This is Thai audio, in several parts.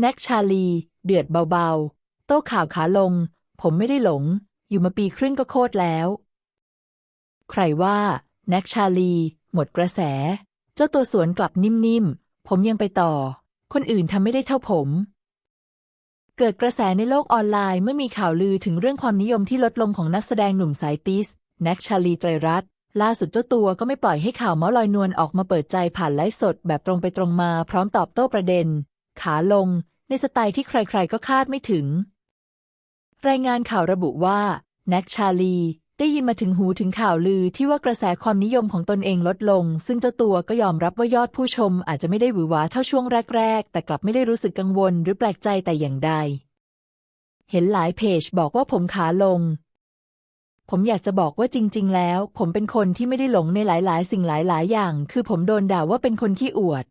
แน็กชาลี เดือดเบาๆ โต้ข่าวขาลง ผมไม่ได้หลง อยู่มาปีครึ่งก็โคตรแล้ว ใครว่าแน็กชาลี หมดกระแส เจ้าตัวสวนกลับนิ่มๆ ผมยังไปต่อ คนอื่นทำไม่ได้เท่าผม เกิดกระแสในโลกออนไลน์เมื่อมีข่าวลือถึงเรื่องความนิยมที่ลดลงของนักแสดงหนุ่มสายติสแน็กชาลีไตรรัตนล่าสุดเจ้าตัวก็ไม่ปล่อยให้ข่าวเมาส์ลอยนวลออกมาเปิดใจผ่านไลฟ์สดแบบตรงไปตรงมาพร้อมตอบโต้ประเด็น ขาลง ในสไตล์ที่ใครๆก็คาดไม่ถึง รายงานข่าวระบุว่าแน็กชาลี ได้ยินมาถึงหูถึงข่าวลือที่ว่ากระแสความนิยมของตนเองลดลง ซึ่งเจ้าตัวก็ยอมรับว่ายอดผู้ชมอาจจะไม่ได้หวือหวาเท่าช่วงแรก ๆ แต่กลับไม่ได้รู้สึกกังวลหรือแปลกใจแต่อย่างใด เห็นหลายเพจบอกว่าผมขาลงผมอยากจะบอกว่าจริง ๆ แล้ว ผมเป็นคนที่ไม่ได้หลงในหลาย ๆ สิ่งหลาย ๆ อย่าง คือผมโดนด่าว่าเป็นคนขี้อวด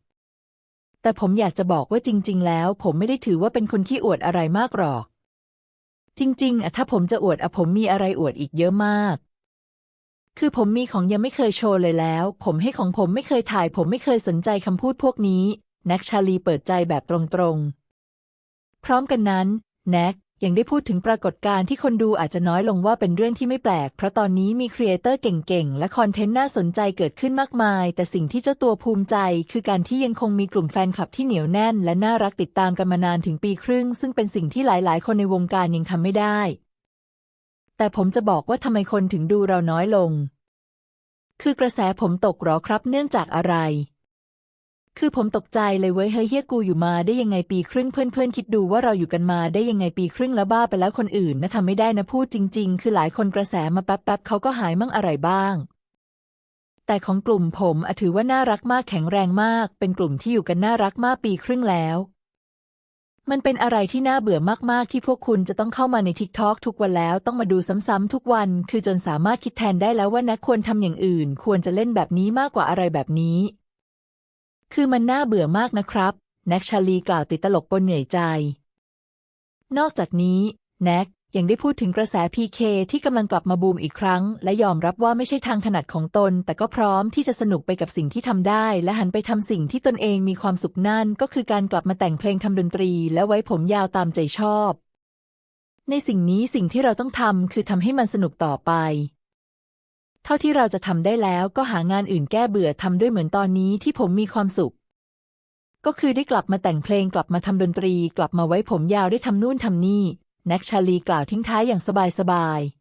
แต่ผมอยากจะบอกว่าจริง ๆ แล้ว ผมไม่ได้ถือว่าเป็นคนขี้อวดอะไรมากหรอก จริง ๆอะถ้าผมจะอวดอะผมมีอะไรอวดอีกเยอะมาก คือผมมีของยังไม่เคยโชว์เลยแล้ว ผมให้ของผมไม่เคยถ่าย ผมไม่เคยสนใจคำพูดพวกนี้ แน็กชาลีเปิดใจแบบตรงๆ พร้อมกันนั้น แน็ก ยังได้พูดถึงปรากฏการณ์ที่คนดูอาจจะน้อยลงว่าเป็นเรื่องที่ไม่แปลก เพราะตอนนี้มีครีเอเตอร์เก่งๆ และคอนเทนต์น่าสนใจเกิดขึ้นมากมาย แต่สิ่งที่เจ้าตัวภูมิใจ คือการที่ยังคงมีกลุ่มแฟนคลับที่เหนียวแน่น และน่ารักติดตามกันมานานถึงปีครึ่ง ซึ่งเป็นสิ่งที่หลายๆ คนในวงการยังทำไม่ได้ แต่ผมจะบอกว่าทำไมคนถึงดูเราน้อยลง คือกระแสผมตกหรอครับเนื่องจากอะไร คือผมตกใจเลยเว้ยเฮ้ยเฮียกูอยู่มาได้ยังไงปีครึ่งเพื่อนๆคิดดูว่าเราอยู่กันมาได้ยังไงปีครึ่งแล้วบ้าไปแล้วคนอื่นนะทำไม่ได้นะพูดจริง ๆ คือหลายคนกระแสมาแป๊บๆเขาก็หายมั่งอะไรบ้าง แต่ของกลุ่มผมอถือว่าน่ารักมากแข็งแรงมาก เป็นกลุ่มที่อยู่กันน่ารักมากปีครึ่งแล้ว มันเป็นอะไรที่น่าเบื่อมากๆที่พวกคุณจะต้องเข้ามาในทิกทอกทุกวันแล้วต้องมาดูซ้ำๆทุกวัน คือจนสามารถคิดแทนได้แล้วว่านักควรทำอย่างอื่น ควรจะเล่นแบบนี้มากกว่าอะไรแบบนี้ คือมันน่าเบื่อมากนะครับ แน็กชาลีกล่าวติดตลกปนเหนื่อยใจ นอกจากนี้ แน็กยังได้พูดถึงกระแส PK ที่กำลังกลับมาบูมอีกครั้ง และยอมรับว่าไม่ใช่ทางถนัดของตน แต่ก็พร้อมที่จะสนุกไปกับสิ่งที่ทำได้ และหันไปทำสิ่งที่ตนเองมีความสุขนั่น ก็คือการกลับมาแต่งเพลงทำดนตรี และไว้ผมยาวตามใจชอบ ในสิ่งนี้สิ่งที่เราต้องทำคือทำให้มันสนุกต่อไป เท่าที่เราจะทำได้แล้วก็หางานอื่นแก้เบื่อทำด้วยเหมือนตอนนี้ที่ผมมีความสุข ก็คือได้กลับมาแต่งเพลงกลับมาทำดนตรี กลับมาไว้ผมยาวได้ทำนู่นทำนี่แน็กชาลีกล่าวทิ้งท้ายอย่างสบายๆ